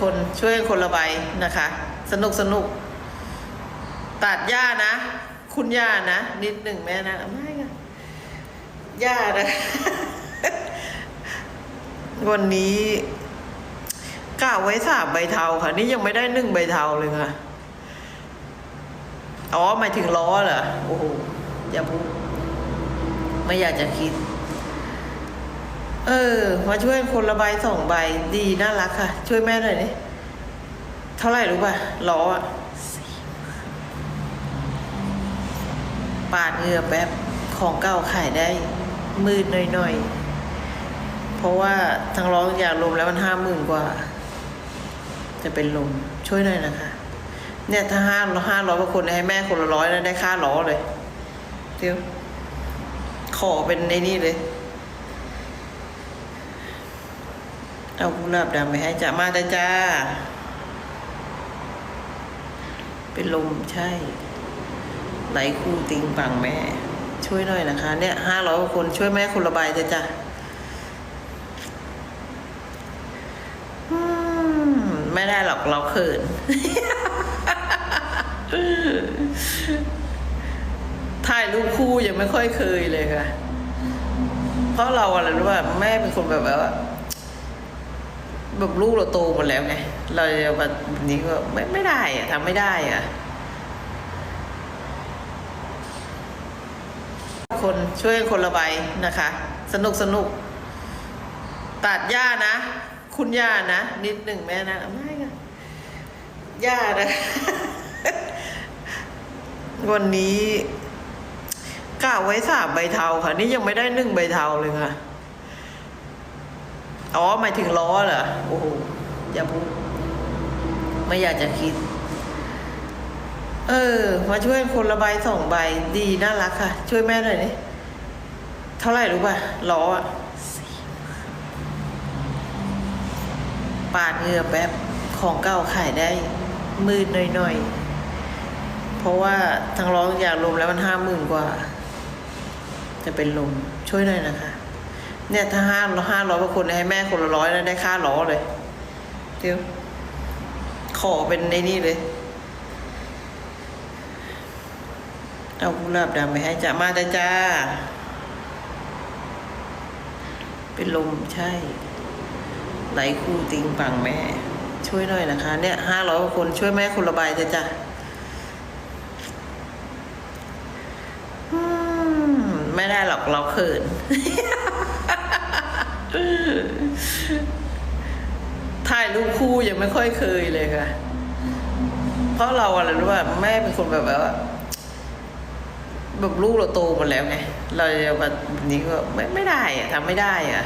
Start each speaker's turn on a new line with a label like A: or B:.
A: คนช่วยคนละใบนะคะ สนุกสนุก ตัดหญ้านะ คุณย่านะ นิดหนึ่งแม่นะไม่ค่ะหญ้านะ วันนี้กะไว้สามใบเทาค่ะ นี่ยังไม่ได้หนึ่งใบเทาเลยค่ะ อ๋อหมายถึงล้อเหรอโอ้โหอย่าพูดไม่อยากจะคิด เออ มาช่วยคนละใบสองใบดีน่ารักค่ะ ช่วยแม่หน่อยดิเท่าไหร่รู้ป่ะล้ออะปาดเหงื่อแป๊บของเก่าขายได้มืดหน่อยๆ เพราะว่าทั้งร้องอยากรวมแล้วมันห้าหมื่นกว่า จะเป็นลมช่วยหน่อยนะคะ เนี่ยถ้าห้าห้าร้อยกว่าคนให้แม่คนละร้อยนะได้ค่าล้อเลยเดี๋ยวขอเป็นในนี่เลย เอากุหลาบดำไปให้จ้ามาแต่จ้า เป็นลมใช่ ไหลคู่ติงปังแม่ ช่วยหน่อยนะคะ เนี่ยห้าร้อยกว่าคนช่วยแม่คนละใบจ้ะจ้ะไม่ได้หรอกเราเขินถ่ายรูปคู่ยังไม่ค่อยเคยเลยค่ะ เพราะเราอะไรรู้ว่าแม่เป็นคนแบบว่า แบบลูกเราโตหมดแล้วไงเราจะแบบนี้ก็ไม่ไม่ได้อะทำไม่ได้อะคนช่วยคนละใบนะคะ สนุกสนุกตัดหญ้านะ คุณย่านะ นิดหนึ่งแม่นะไม่ค่ะหญ้านะ วันนี้กะไว้สามใบเทาค่ะ นี่ยังไม่ได้หนึ่งใบเทาเลยค่ะ อ๋อหมายถึงล้อเหรอโอ้โหอย่าพูดไม่อยากจะคิด เออ มาช่วยคนละใบสองใบดีน่ารักค่ะ ช่วยแม่หน่อยดิเท่าไหร่รู้ป่ะล้ออะปาดเหงื่อแป๊บของเก่าขายได้มืดหน่อยๆ เพราะว่าทั้งร้องอยากรวมแล้วมันห้าหมื่นกว่า จะเป็นลมช่วยหน่อยนะคะ เนี่ยถ้าห้าห้าร้อยกว่าคนให้แม่คนละร้อยนะได้ค่าล้อเลยเดี๋ยวขอเป็นในนี่เลย เอากุหลาบดำไปให้จ้ามาแต่จ้า เป็นลมใช่ ไหลคู่ติงปังแม่ ช่วยหน่อยนะคะ เนี่ยห้าร้อยกว่าคนช่วยแม่คนละใบจ้ะจ้ะอืมไม่ได้หรอกเราเขิน ถ่ายรูปคู่ยังไม่ค่อยเคยเลยค่ะ เพราะเราอะไรรู้ว่าแม่เป็นคนแบบว่าแบบลูกเราโตหมดแล้วไง เราจะแบบนี้ก็ไม่ไม่ได้อะทำไม่ได้อะ